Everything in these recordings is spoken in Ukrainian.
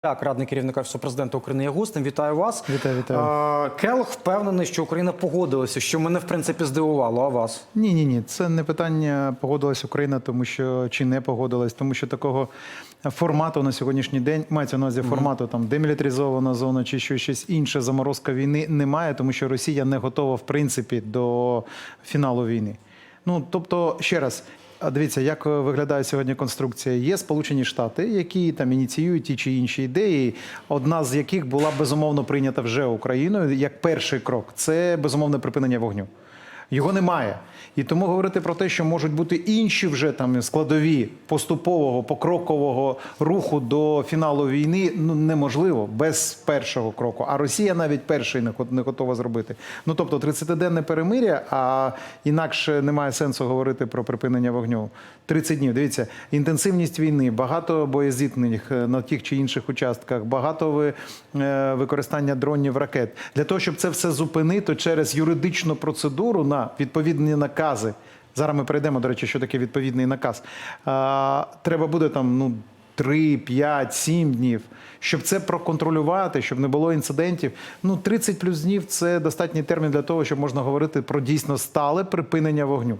Так, радник керівника Офісу президента України є гостем. Вітаю вас. Вітаю, вітаю. А, Келох впевнений, що Україна погодилася, що мене в принципі здивувало. А вас? Ні, ні, ні. Це не питання погодилась Україна, тому що чи не погодилась, тому що такого формату на сьогоднішній день мається на увазі формату там демілітаризована зона чи що щось інше заморозка війни немає, тому що Росія не готова в принципі до фіналу війни. Ну тобто, ще раз. А дивіться, як е, виглядає сьогодні конструкція. Є Сполучені Штати, які там ініціюють ті чи інші ідеї, одна з яких була безумовно прийнята вже Україною як перший крок. Це безумовне припинення вогню. Його немає. І тому говорити про те, що можуть бути інші вже там складові поступового покрокового руху до фіналу війни, ну неможливо без першого кроку. А Росія навіть перший не готова зробити. Ну тобто 30-денне перемиря, а інакше немає сенсу говорити про припинення вогню. 30 днів. Дивіться, інтенсивність війни, багато боєзіткнень е, на тих чи інших участках, багато е, використання дронів ракет. Для того, щоб це все зупинити через юридичну процедуру на відповідні накази. Зараз ми перейдемо, до речі, що таке відповідний наказ. А, треба буде там ну, 3, 5, 7 днів. Щоб це проконтролювати, щоб не було інцидентів. Ну, 30 плюс днів це достатній термін для того, щоб можна говорити про дійсно стале припинення вогню.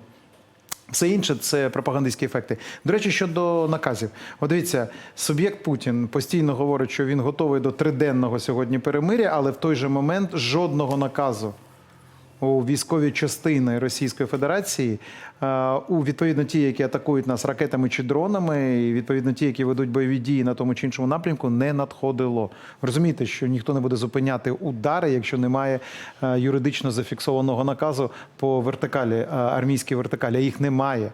Все інше це пропагандистські ефекти. До речі, щодо наказів, От дивіться, суб'єкт Путін постійно говорить, що він готовий до триденного сьогодні перемиря, але в той же момент жодного наказу у військові частини Російської Федерації е, у відповідно ті, які атакують нас ракетами чи дронами, і відповідно ті, які ведуть бойові дії на тому чи іншому напрямку, не надходило. Розумієте, що ніхто не буде зупиняти удари, якщо немає е, юридично зафіксованого наказу по вертикалі, е, армійській вертикалі. А їх немає.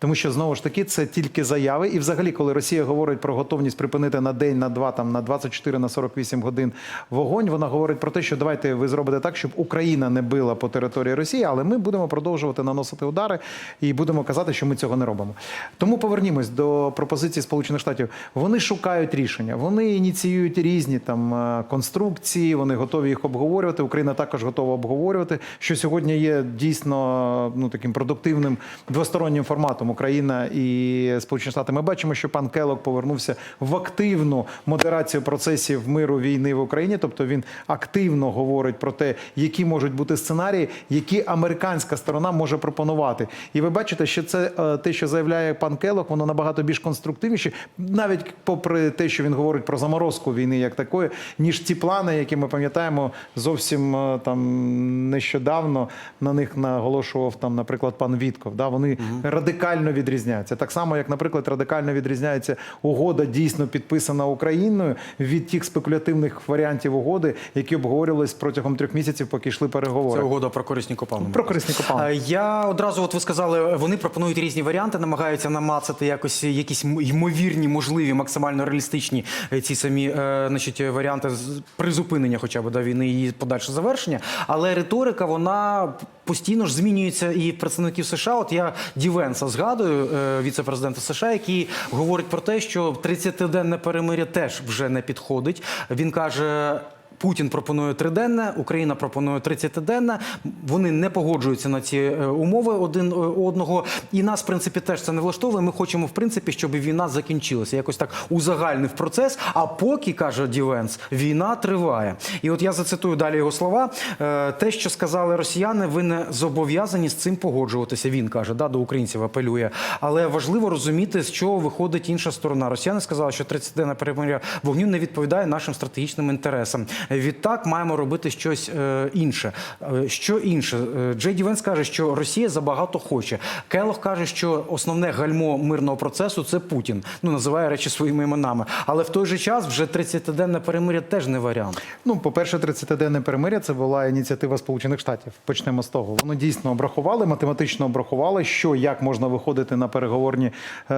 Тому що знову ж таки це тільки заяви. І взагалі, коли Росія говорить про готовність припинити на день, на два, там на 24, на 48 годин вогонь, вона говорить про те, що давайте ви зробите так, щоб Україна не била по території Росії, але ми будемо продовжувати наносити удари і будемо казати, що ми цього не робимо. Тому повернімось до пропозиції Сполучених Штатів. Вони шукають рішення, вони ініціюють різні там е, конструкції, вони готові їх обговорювати. Україна також готова обговорювати, що сьогодні є дійсно ну таким продуктивним двостороннім форматом Україна і Сполучені Штати. Ми бачимо, що пан Келок повернувся в активну модерацію процесів миру війни в Україні. Тобто він активно говорить про те, які можуть бути сценарії, які американська сторона може пропонувати. І ви бачите, що це е, те, що заявляє пан Келок, воно набагато більш конструктивніше, навіть попри те, що він говорить про заморозку війни як такої, ніж ті плани, які ми пам'ятаємо зовсім е, там нещодавно на них наголошував там, наприклад, пан Вітков. Да, вони радикально відрізняються. Так само, як, наприклад, радикально відрізняється угода, дійсно підписана Україною від тих спекулятивних варіантів угоди, які обговорювались протягом трьох місяців, поки йшли переговори. Це угода про корисні копалини. Про корисні копалини. Е, Я одразу, от ви сказали, вони пропонують різні варіанти, намагаються намацати якось якісь ймовірні, можливі, максимально реалістичні е, ці самі е, значить, варіанти призупинення, хоча б до війни і подальше завершення. Але риторика вона постійно ж змінюється і представників США. От я Дівенса згадую, е, віце-президента США, який говорить про те, що 30-денне перемиря теж вже не підходить. Він каже. Путін пропонує триденне, Україна пропонує 30-денне. Вони не погоджуються на ці е, умови один е, одного. І нас, в принципі, теж це не влаштовує. Ми хочемо, в принципі, щоб війна закінчилася. Якось так узагальнив процес. А поки каже Дівенс, війна триває. І от я зацитую далі його слова. Е, Те, що сказали росіяни, ви не зобов'язані з цим погоджуватися. Він каже, да, до українців апелює. Але важливо розуміти, з чого виходить інша сторона. Росіяни сказали, що 30-денне перемиря вогню не відповідає нашим стратегічним інтересам. Відтак маємо робити щось е, інше. Е, Що інше? Е, Джей Ді Венс каже, що Росія забагато хоче. Келох каже, що основне гальмо мирного процесу це Путін. Ну називає речі своїми іменами. Але в той же час вже 30-денне перемиря теж не варіант. Ну, по-перше, 30-денне перемиря це була ініціатива Сполучених Штатів. Почнемо з того. Вони дійсно обрахували, математично обрахували, що як можна виходити на переговорні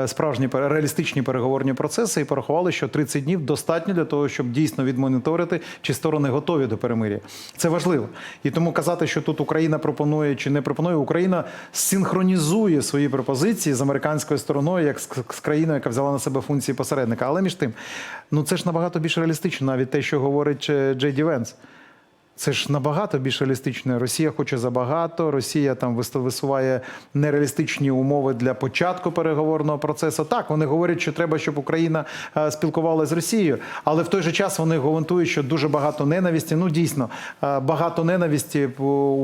справжні реалістичні переговорні процеси, і порахували, що 30 днів достатньо для того, щоб дійсно відмоніторити, чи сторони готові до перемиря. Це важливо. І тому казати, що тут Україна пропонує чи не пропонує, Україна синхронізує свої пропозиції з американською стороною, як з, країною, яка взяла на себе функції посередника. Але між тим, ну це ж набагато більш реалістично, навіть те, що говорить е, Джей Ді Венс. Це ж набагато більш реалістично. Росія хоче забагато. Росія там вис- висуває нереалістичні умови для початку переговорного процесу. Так, вони говорять, що треба, щоб Україна е, спілкувалася з Росією, але в той же час вони гарантують, що дуже багато ненависті. Ну дійсно е, багато ненависті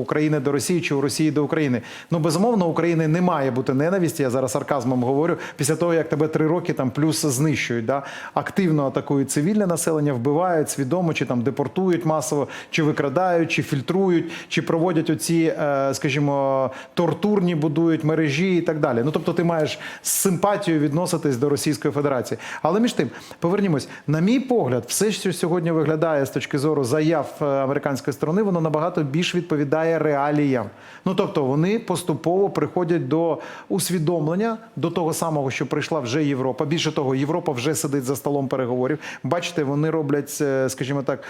України до Росії чи у Росії до України. Ну безумовно, України не має бути ненависті. Я зараз сарказмом говорю. Після того як тебе три роки там плюс знищують, да активно атакують цивільне населення, вбивають свідомо, чи там депортують масово, чи викрадають, чи фільтрують, чи проводять оці, е, скажімо, тортурні будують мережі і так далі. Ну тобто, ти маєш з симпатією відноситись до Російської Федерації. Але між тим, повернімось, на мій погляд, все, що сьогодні виглядає з точки зору заяв е, американської сторони, воно набагато більш відповідає реаліям. Ну тобто, вони поступово приходять до усвідомлення до того самого, що прийшла вже Європа. Більше того, Європа вже сидить за столом переговорів. Бачите, вони роблять, е, скажімо так,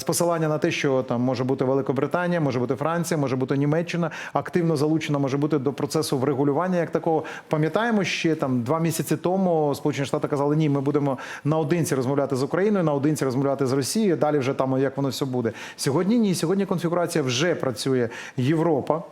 з посилання на те, що там може бути Великобританія, може бути Франція, може бути Німеччина, активно залучена може бути до процесу врегулювання як такого. Пам'ятаємо, ще там два місяці тому Сполучені Штати казали, ні, ми будемо наодинці розмовляти з Україною, наодинці розмовляти з Росією. Далі вже там як воно все буде. Сьогодні ні. Сьогодні конфігурація вже працює Європа.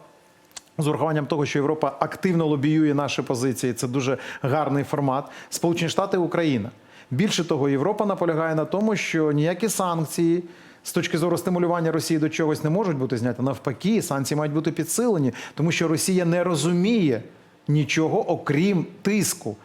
З урахуванням того, що Європа активно лобіює наші позиції, це дуже гарний формат. Сполучені Штати, Україна. Більше того, Європа наполягає на тому, що ніякі санкції з точки зору стимулювання Росії до чогось не можуть бути зняті. Навпаки, санкції мають бути підсилені, тому що Росія не розуміє нічого окрім тиску.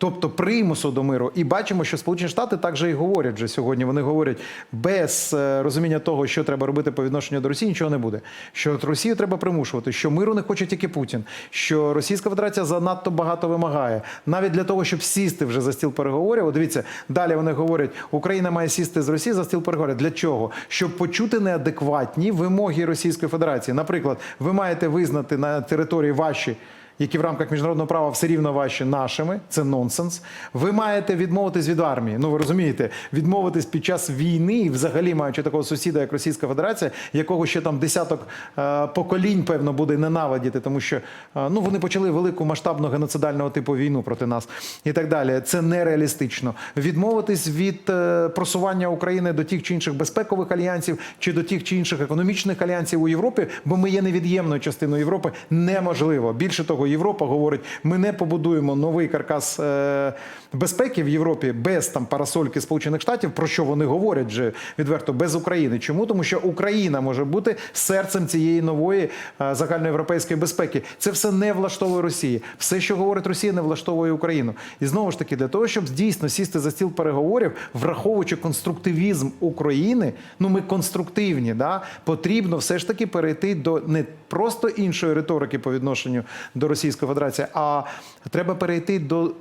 Тобто примусу до миру, і бачимо, що Сполучені Штати також і говорять вже сьогодні. Вони говорять без е, розуміння того, що треба робити по відношенню до Росії, нічого не буде. Що Росію треба примушувати, що миру не хоче тільки Путін, що Російська Федерація занадто багато вимагає, навіть для того, щоб сісти вже за стіл переговорів. От дивіться, далі вони говорять, Україна має сісти з Росії за стіл переговорів. Для чого? Щоб почути неадекватні вимоги Російської Федерації. Наприклад, ви маєте визнати на території ваші які в рамках міжнародного права все рівно ваші нашими, це нонсенс. Ви маєте відмовитись від армії. Ну ви розумієте, відмовитись під час війни, і взагалі маючи такого сусіда, як Російська Федерація, якого ще там десяток е, поколінь, певно, буде ненавидіти, тому що е, ну вони почали велику масштабну геноцидального типу війну проти нас і так далі. Це нереалістично. Відмовитись від е, просування України до тих чи інших безпекових альянсів чи до тих чи інших економічних альянсів у Європі, бо ми є невід'ємною частиною Європи, неможливо. Більше того, Європа говорить: ми не побудуємо новий каркас е, безпеки в Європі без там парасольки Сполучених Штатів, про що вони говорять вже відверто без України. Чому? Тому що Україна може бути серцем цієї нової е, загальноєвропейської безпеки. Це все не влаштовує Росії. Все, що говорить Росія, не влаштовує Україну. І знову ж таки, для того, щоб дійсно сісти за стіл переговорів, враховуючи конструктивізм України, ну ми конструктивні, да, потрібно все ж таки перейти до не просто іншої риторики по відношенню до Російської Федерації, а треба перейти до.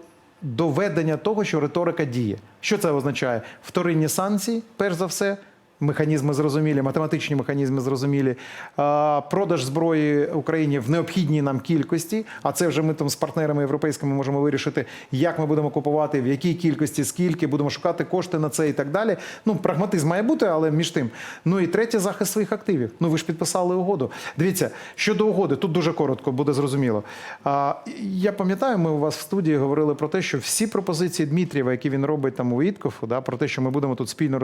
Доведення того, що риторика діє. Що це означає? Вторинні санкції, перш за все, механізми зрозумілі, математичні механізми зрозумілі, продаж зброї Україні в необхідній нам кількості. А це вже ми там з партнерами європейськими можемо вирішити, як ми будемо купувати, в якій кількості, скільки, будемо шукати кошти на це і так далі. Ну, прагматизм має бути, але між тим. Ну і третє захист своїх активів. Ну ви ж підписали угоду. Дивіться, щодо угоди, тут дуже коротко буде зрозуміло. Я пам'ятаю, ми у вас в студії говорили про те, що всі пропозиції Дмитрієва, які він робить там у Іткофу, да, про те, що ми будемо тут спільно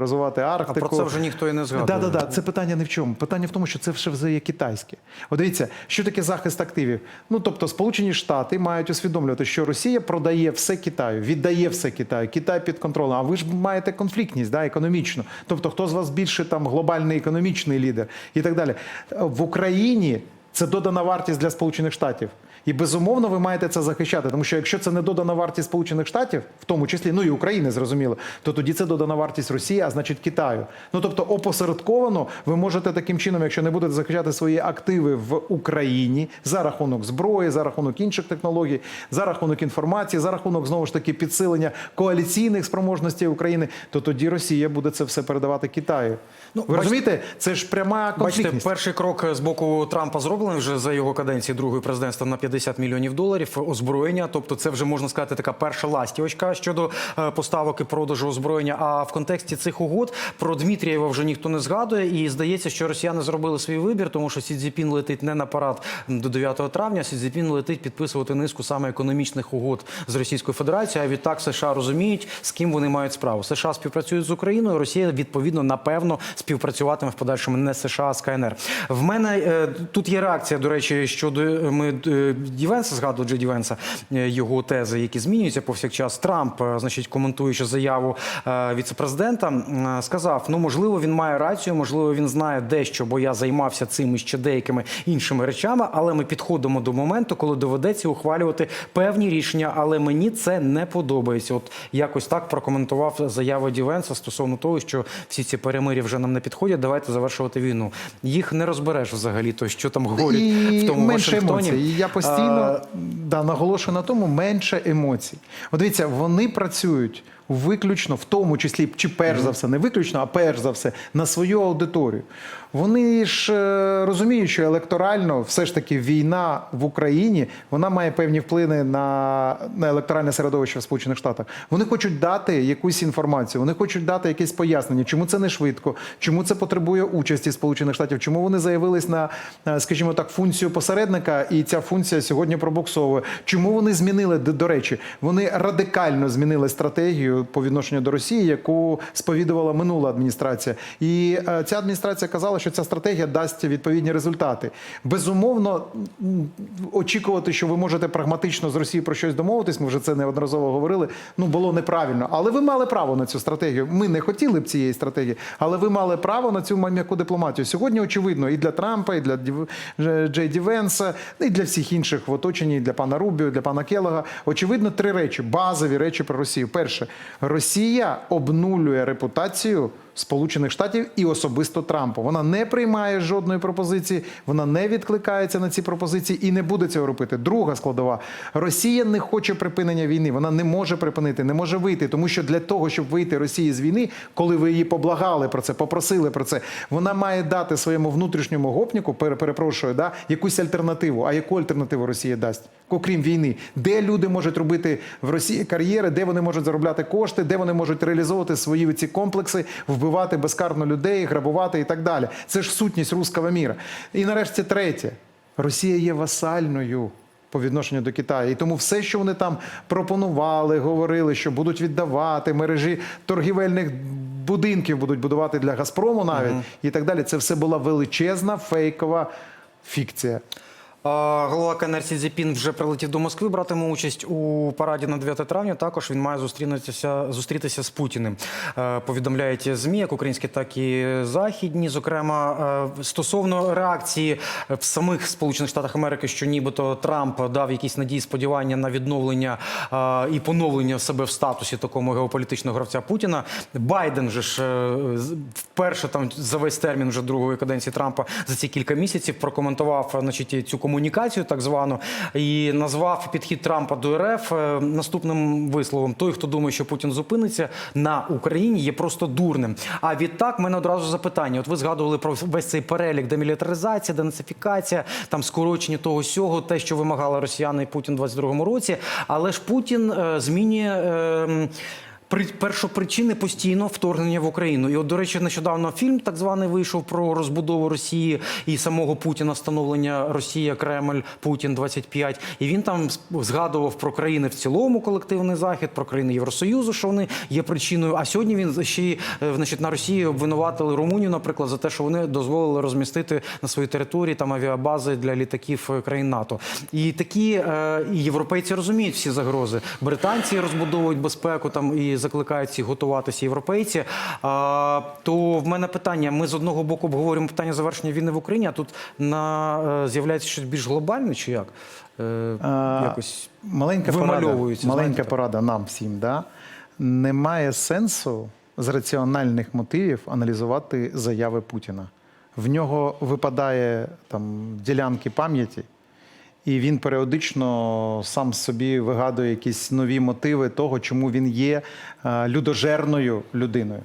розвивати А Арктику. про це вже ніхто і не згадує. Да, да, да. Це питання не в чому. Питання в тому, що це все є китайське. От дивіться, що таке захист активів? Ну тобто, Сполучені Штати мають усвідомлювати, що Росія продає все Китаю, віддає все Китаю, Китай під контролем. А ви ж маєте конфліктність, да, економічно. Тобто, хто з вас більше там глобальний економічний лідер і так далі. В Україні це додана вартість для Сполучених Штатів. І безумовно ви маєте це захищати, тому що якщо це не додана вартість Сполучених Штатів, в тому числі ну і України, зрозуміло, то тоді це додана вартість Росії, а значить Китаю. Ну тобто опосередковано ви можете таким чином, якщо не будете захищати свої активи в Україні за рахунок зброї, за рахунок інших технологій, за рахунок інформації, за рахунок знову ж таки підсилення коаліційних спроможностей України, то тоді Росія буде це все передавати Китаю. Ну, ви бачите- розумієте, це ж пряма Бачите, перший крок з боку Трампа зроблений. зроблений вже за його каденції другої президентства на 50 мільйонів доларів озброєння. Тобто, це вже можна сказати така перша ластівочка щодо е, поставок і продажу озброєння. А в контексті цих угод про Дмитрієва вже ніхто не згадує. І здається, що росіяни зробили свій вибір, тому що Сі Цзіпін летить не на парад до 9 травня. Сі Цзіпін летить підписувати низку саме економічних угод з Російською Федерацією. А відтак США розуміють, з ким вони мають справу. США співпрацюють з Україною. Росія відповідно напевно співпрацюватиме в подальшому не США, а з КНР. В мене е, тут є реакція, до речі, щодо е, ми Дівенса згадували Джей Дівенса, е, його тези, які змінюються повсякчас. Трамп, е, значить, коментуючи заяву е, віцепрезидента, сказав: ну можливо, він має рацію, можливо, він знає дещо, бо я займався цим і ще деякими іншими речами, але ми підходимо до моменту, коли доведеться ухвалювати певні рішення. Але мені це не подобається. От якось так прокоментував заяву Дівенса стосовно того, що всі ці перемир'я вже нам не підходять. Давайте завершувати війну. Їх не розбереш взагалі, то що там говорять і в тому Вашингтоні. емоцій. Я постійно да, наголошую на тому, менше емоцій. От дивіться, вони працюють виключно, в тому числі, чи перш за все, не виключно, а перш за все, на свою аудиторію. Вони ж е, розуміють, що електорально все ж таки війна в Україні вона має певні вплини на, на електоральне середовище в Сполучених Штатах. Вони хочуть дати якусь інформацію, вони хочуть дати якесь пояснення, чому це не швидко, чому це потребує участі Сполучених Штатів, чому вони заявились на, е, скажімо так, функцію посередника, і ця функція сьогодні пробуксовує. Чому вони змінили до, до речі, вони радикально змінили стратегію по відношенню до Росії, яку сповідувала минула адміністрація. І е, ця адміністрація казала, що ця стратегія дасть відповідні результати. Безумовно, очікувати, що ви можете прагматично з Росією про щось домовитись. Ми вже це неодноразово говорили. Ну було неправильно, але ви мали право на цю стратегію. Ми не хотіли б цієї стратегії, але ви мали право на цю м'яку дипломатію. Сьогодні очевидно і для Трампа, і для Джей Ді Венса, і для всіх інших в оточенні, і для пана Рубіо, і для пана Келога. Очевидно, три речі, базові речі про Росію. Перше, Росія обнулює репутацію. Сполучених Штатів і особисто Трампа. Вона не приймає жодної пропозиції, вона не відкликається на ці пропозиції і не буде цього робити. Друга складова: Росія не хоче припинення війни. Вона не може припинити, не може вийти, тому що для того, щоб вийти Росії з війни, коли ви її поблагали про це, попросили про це, вона має дати своєму внутрішньому гопніку, пере- перепрошую, да, якусь альтернативу. А яку альтернативу Росія дасть? Окрім війни, де люди можуть робити в Росії кар'єри, де вони можуть заробляти кошти, де вони можуть реалізовувати свої ці комплекси, вбивати безкарно людей, грабувати і так далі. Це ж сутність руского міра. І нарешті третє: Росія є васальною. По відношенню до Китаю, і тому все, що вони там пропонували, говорили, що будуть віддавати мережі торгівельних будинків, будуть будувати для Газпрому навіть і так далі. Це все була величезна фейкова фікція. Голова КНР Сі Цзіпін вже прилетів до Москви, братиме участь у параді на 9 травня. Також він має зустрітися, зустрітися з Путіним. Е, Повідомляють ЗМІ, як українські, так і західні. Зокрема, е, стосовно реакції в самих Сполучених Штатах Америки, що нібито Трамп дав якісь надії, сподівання на відновлення е, і поновлення себе в статусі такому геополітичного гравця Путіна. Байден же ж е, вперше там за весь термін вже другої каденції Трампа за ці кілька місяців прокоментував значить, цю комунікацію, так звану, і назвав підхід Трампа до РФ е, наступним висловом: той, хто думає, що Путін зупиниться на Україні, є просто дурним. А відтак, в мене одразу запитання. От ви згадували про весь цей перелік демілітаризація, денацифікація, там скорочення того сього, те, що вимагали росіяни і Путін у 22-му році. Але ж Путін е, змінює. При першопричини постійно вторгнення в Україну. І от, до речі, нещодавно фільм так званий вийшов про розбудову Росії і самого Путіна, встановлення Росія, Кремль, Путін 25. І він там згадував про країни в цілому, колективний захід, про країни Євросоюзу, що вони є причиною. А сьогодні він ще е, значить, на Росії обвинуватили Румунію, наприклад, за те, що вони дозволили розмістити на своїй території там авіабази для літаків е, країн НАТО. І такі е, і європейці розуміють всі загрози. Британці розбудовують безпеку там і закликають всіх готуватися європейці. То в мене питання: ми з одного боку обговорюємо питання завершення війни в Україні, а тут на е, з'являється щось більш глобальне, чи як? Е, якось Маленька порада, вимальовується. маленька знаєте, так. порада нам всім. Да? Немає сенсу з раціональних мотивів аналізувати заяви Путіна. В нього випадає там ділянки пам'яті, і він періодично сам собі вигадує якісь нові мотиви того, чому він є е, людожерною людиною.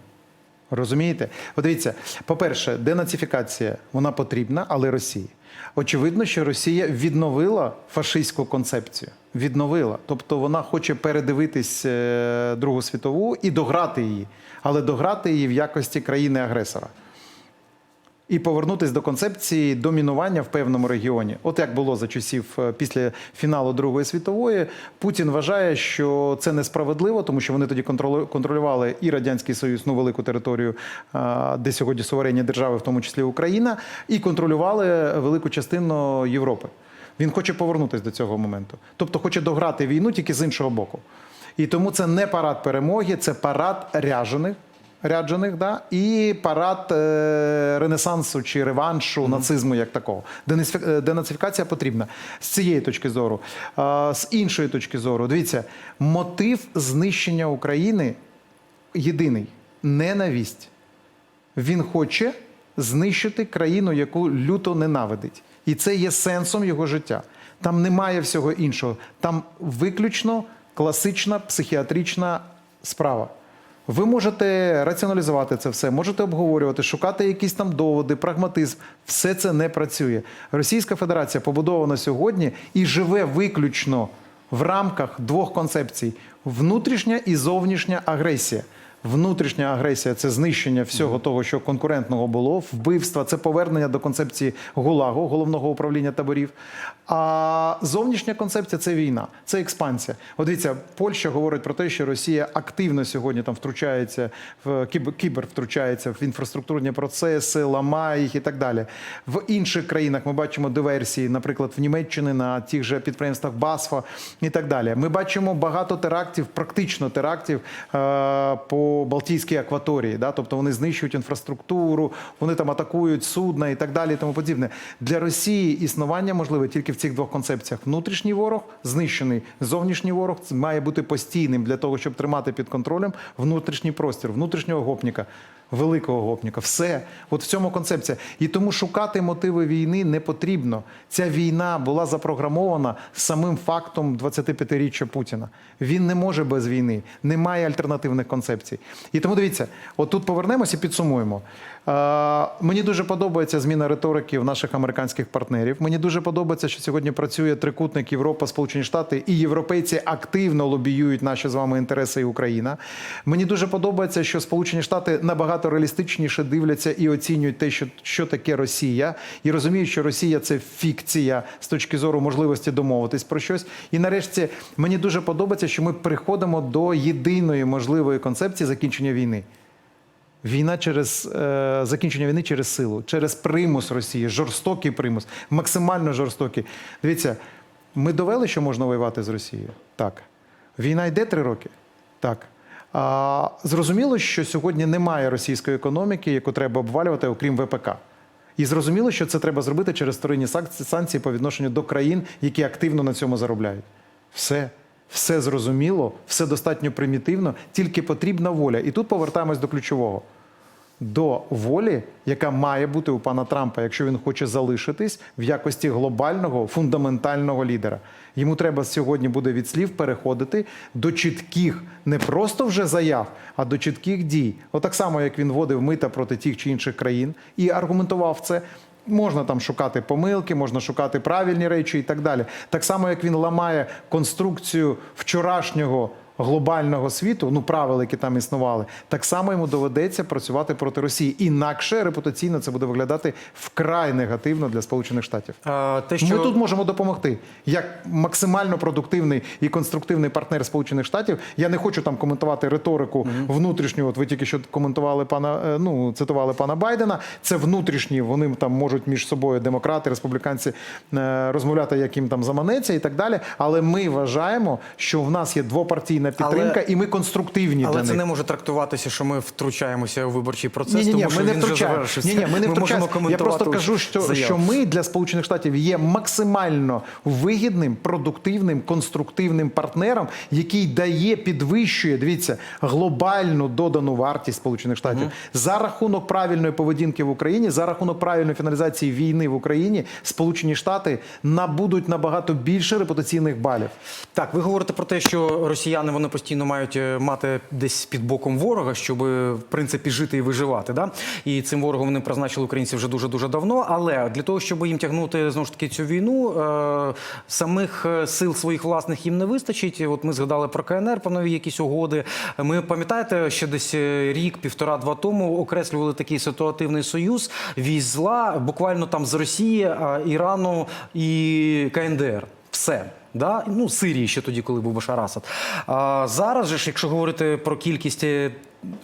Розумієте? От дивіться, по-перше, денацифікація вона потрібна, але Росії. Очевидно, що Росія відновила фашистську концепцію. Відновила. Тобто вона хоче передивитись е, Другу світову і дограти її, але дограти її в якості країни-агресора. І повернутися до концепції домінування в певному регіоні. От як було за часів е, після фіналу Другої світової, Путін вважає, що це несправедливо, тому що вони тоді контролювали і Радянський Союз, ну велику територію, де сьогодні суверенні держави, в тому числі Україна, і контролювали велику частину Європи. Він хоче повернутися до цього моменту. Тобто хоче дограти війну тільки з іншого боку. І тому це не парад перемоги, це парад ряжених. Ряджених, да, і парад е, ренесансу чи реваншу нацизму як такого. Е, Денацифікація потрібна з цієї точки зору. А, з іншої точки зору, дивіться, мотив знищення України єдиний ненависть. Він хоче знищити країну, яку люто ненавидить. І це є сенсом його життя. Там немає всього іншого. Там виключно класична психіатрична справа. Ви можете раціоналізувати це все, можете обговорювати, шукати якісь там доводи, прагматизм. Все це не працює. Російська Федерація побудована сьогодні і живе виключно в рамках двох концепцій: внутрішня і зовнішня агресія. Внутрішня агресія це знищення всього того, що конкурентного було, вбивства, це повернення до концепції ГУЛАГу, головного управління таборів. А зовнішня концепція це війна, це експансія. От дивіться, Польща говорить про те, що Росія активно сьогодні там втручається в кібер, втручається в інфраструктурні процеси, ламає їх і так далі. В інших країнах ми бачимо диверсії, наприклад, в Німеччині на тих же підприємствах БАСФа і так далі. Ми бачимо багато терактів, практично терактів е, Балтійській акваторії. Да? Тобто вони знищують інфраструктуру, вони там атакують судна і так далі. І тому подібне. Для Росії існування можливе тільки в цих двох концепціях: внутрішній ворог знищений, зовнішній ворог має бути постійним для того, щоб тримати під контролем внутрішній простір, внутрішнього гопніка. Великого гопніка, все от в цьому концепція. І тому шукати мотиви війни не потрібно. Ця війна була запрограмована самим фактом 25-річчя Путіна. Він не може без війни, немає альтернативних концепцій. І тому дивіться, от тут повернемося і підсумуємо. Е, мені дуже подобається зміна риторики в наших американських партнерів. Мені дуже подобається, що сьогодні працює трикутник Європа, Сполучені Штати і європейці активно лобіюють наші з вами інтереси і Україна. Мені дуже подобається, що Сполучені Штати набагато реалістичніше дивляться і оцінюють те, що, що таке Росія, і розуміють, що Росія це фікція з точки зору можливості домовитись про щось. І нарешті мені дуже подобається, що ми приходимо до єдиної можливої концепції закінчення війни. Війна через е, закінчення війни через силу, через примус Росії, жорстокий примус, максимально жорстокий. Дивіться, ми довели, що можна воювати з Росією. Так. Війна йде три роки. Так. А, зрозуміло, що сьогодні немає російської економіки, яку треба обвалювати, окрім ВПК. І зрозуміло, що це треба зробити через санкції- санкції по відношенню до країн, які активно на цьому заробляють. Все. Все зрозуміло, все достатньо примітивно, тільки потрібна воля. І тут повертаємось до ключового. До волі, яка має бути у пана Трампа, якщо він хоче залишитись в якості глобального фундаментального лідера. Йому треба сьогодні буде від слів переходити до чітких не просто вже заяв, а до чітких дій. Отак само, як він вводив мита проти тих чи інших країн і аргументував це. Можна там шукати помилки, можна шукати правильні речі і так далі. Так само, як він ламає конструкцію вчорашнього глобального світу, ну правил, які там існували, так само йому доведеться працювати проти Росії. Інакше репутаційно це буде виглядати вкрай негативно для Сполучених Штатів. Е, Те, що Ми тут можемо допомогти як максимально продуктивний і конструктивний партнер Сполучених Штатів. Я не хочу там коментувати риторику внутрішню. От ви тільки що коментували пана, е, ну цитували пана Байдена. Це внутрішні. Вони там можуть між собою демократи, республіканці е, розмовляти, як їм там заманеться, і так далі. Але ми вважаємо, що в нас є двопартійна підтримка, Але- і ми конструктивні Але для це них. не може трактуватися, що ми втручаємося у виборчий процес, Ні, ні, ні, тому що ми не він вже втручаємо. Ні, ні, ми не можемо втручаємо. Я просто кажу, що, що ми для Сполучених Штатів є максимально вигідним, продуктивним, конструктивним партнером, який дає, підвищує, дивіться, глобальну додану вартість Сполучених Штатів за рахунок правильної поведінки в Україні, за рахунок правильної фіналізації війни в Україні, Сполучені Штати набудуть набагато більше репутаційних балів. Так, ви говорите про те, що росіяни вони постійно мають е, мати десь під боком ворога, щоб в принципі жити і виживати. Да? І цим ворогом вони призначили українців вже дуже дуже давно. Але для того, щоб їм тягнути знову ж таки цю війну, е, самих е, сил своїх власних їм не вистачить. От ми згадали про КНР, по нові якісь угоди. Ми пам'ятаєте, ще десь е, рік, півтора-два тому окреслювали такий ситуативний союз військ зла, буквально там з Росії, Ірану і КНДР. Все. Да? Ну, Сирії ще тоді, коли був Башар Асад. А зараз же ж, якщо говорити про кількість е,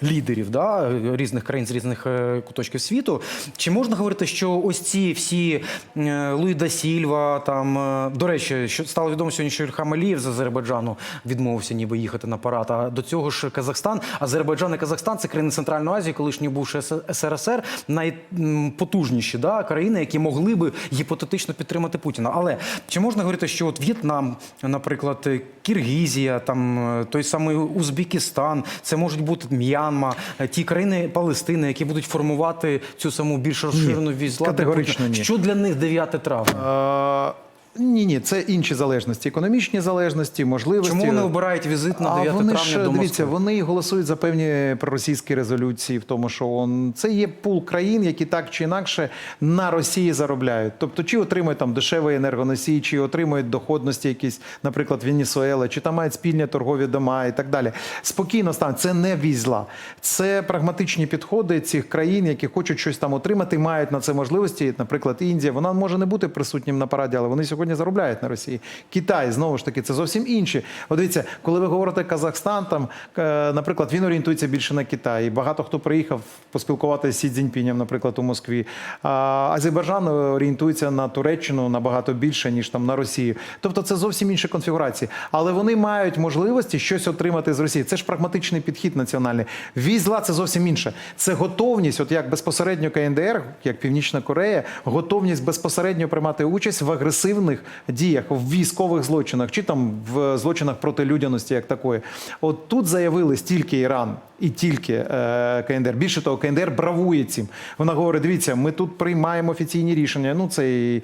лідерів да, різних країн з різних е, куточків світу, чи можна говорити, що ось ці всі е, Луї да Сільва, там, е, до речі, що стало відомо сьогодні, що Ільхам Алієв з Азербайджану відмовився ніби їхати на парад, а до цього ж Казахстан, Азербайджан і Казахстан це країни Центральної Азії, колишній бувши СРСР, найпотужніші да, країни, які могли би гіпотетично підтримати Путіна. Але чи можна говорити, що от В'єтнам, наприклад, Киргізія, там е, той самий Узбекистан, це можуть бути М'янма, е, ті країни Палестини, які будуть формувати цю саму більш розширену візла категорично ні. Що для них 9 травня? Ні, ні, це інші залежності, економічні залежності, можливості. Чому вони обирають візит на 9 а вони травня ж, до дивіться, Москви? вони голосують за певні проросійські резолюції, в тому, що он, це є пул країн, які так чи інакше на Росії заробляють. Тобто, чи отримують там дешевий енергоносій, чи отримують доходності якісь, наприклад, Венесуела, чи там мають спільні торгові дома і так далі. Спокійно стан. Це не візла. Це прагматичні підходи цих країн, які хочуть щось там отримати, мають на це можливості. Наприклад, Індія, вона може не бути присутнім на параді, але вони сьогодні заробляють на Росії. Китай знову ж таки, це зовсім інші. От дивіться, коли ви говорите Казахстан, там, е, наприклад, він орієнтується більше на Китай. Багато хто приїхав поспілкуватися з Сі Цзіньпінем, наприклад, у Москві. А Азербайджан орієнтується на Туреччину набагато більше, ніж там на Росію. Тобто це зовсім інші конфігурації. Але вони мають можливості щось отримати з Росії. Це ж прагматичний підхід національний. Візла це зовсім інше. Це готовність, от як безпосередньо КНДР, як Північна Корея, готовність безпосередньо приймати участь в агресивних діях, в військових злочинах чи там в злочинах проти людяності, як такої. От тут заявили стільки Іран і тільки е, КНДР. Більше того, КНДР бравує цим. Вона говорить: дивіться, ми тут приймаємо офіційні рішення. Ну, цей е,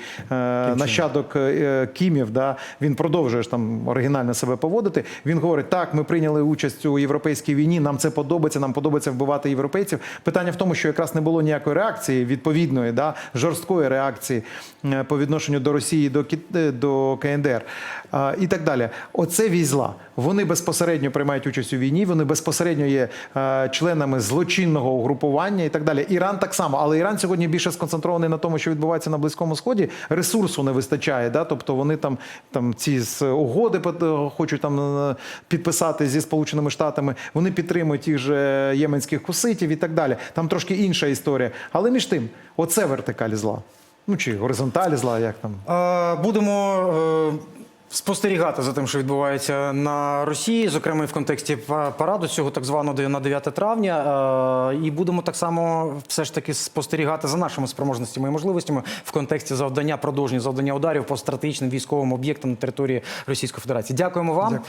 нащадок е, Кімів, да, він продовжує ж там оригінально себе поводити. Він говорить: так, ми прийняли участь у європейській війні. Нам це подобається. Нам подобається вбивати європейців. Питання в тому, що якраз не було ніякої реакції відповідної, да, жорсткої реакції е, по відношенню до Росії, до е, до КНДР і так далі. Оце візла. Вони безпосередньо приймають участь у війні. Вони безпосередньо є членами злочинного угрупування і так далі. Іран так само, але Іран сьогодні більше сконцентрований на тому, що відбувається на близькому сході. Ресурсу не вистачає. Да? Тобто вони там, там ці угоди хочуть там е, підписати зі Сполученими Штатами. Вони підтримують тих же єменських хуситів і так далі. Там трошки інша історія. Але між тим, оце вертикаль зла. Ну чи горизонталі зла, як там. Будемо е, спостерігати за тим, що відбувається на Росії, зокрема і в контексті параду цього так званого на 9 травня. Е, І будемо так само все ж таки спостерігати за нашими спроможностями і можливостями в контексті завдання, продовження завдання ударів по стратегічним військовим об'єктам на території Російської Федерації. Дякуємо вам. Е,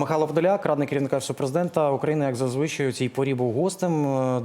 Михайло Подоляк, радник керівника президента України, як зазвичай у цій порі був гостем.